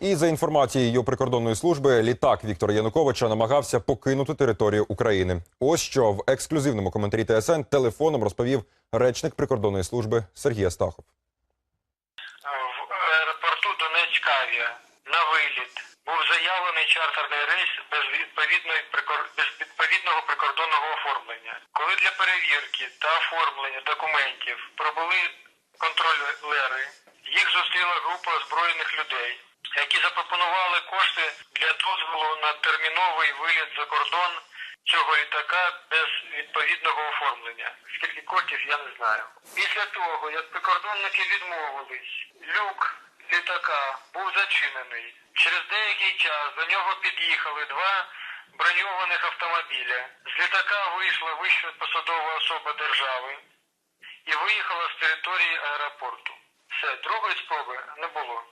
І за інформацією прикордонної служби, літак Віктора Януковича намагався покинути територію України. Ось що в ексклюзивному коментарі ТСН телефоном розповів речник прикордонної служби Сергій Астахов. в аеропорту Донецьк-Авіа на виліт був заявлений чартерний рейс без відповідної без відповідного прикордонного оформлення. Коли для перевірки та оформлення документів пробули контролери, їх зустріла група озброєних людей, які запропонували кошти для дозволу на терміновий виліт за кордон цього літака без відповідного оформлення. Скільки коштів я не знаю. Після того, як прикордонники відмовились, люк літака був зачинений. Через деякий час до нього під'їхали два броньованих автомобіля. З літака вийшла вища посадова особа держави і виїхала з території аеропорту. Все, другої спроби не було.